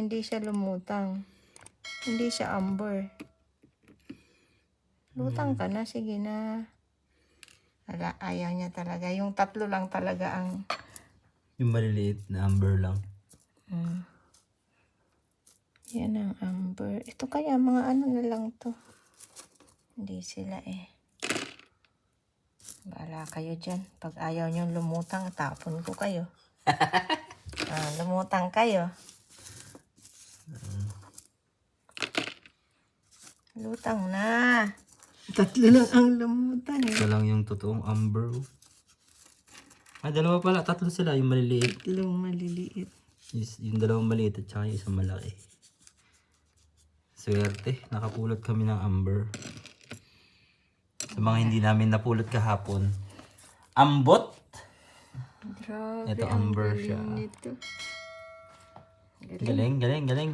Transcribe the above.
Hindi siya lumutang. Hindi siya amber. Lutang ka na, sige na. Wala, ayaw niya talaga. Yung tatlo lang talaga ang... Yung maliliit na amber lang. Mm. Yan ang amber. Ito kaya mga ano na lang to. Hindi sila eh. Bahala kayo dyan. Pag ayaw niyong lumutang, tapon ko kayo. ah, lumutang kayo. Lutang na. Tatlo lang ang lumutang eh. Ito lang yung totoong amber. Ay, dalawa pala. Tatlo sila. Yung maliliit. Tatlong maliliit. Is, yung dalawang maliit at saka yung isang malaki. Swerte. Nakapulot kami ng amber. Sa mga hindi namin napulot kahapon. Ambot! Grabe, Ito, ang amber siya. nito. Galing, galing, galing.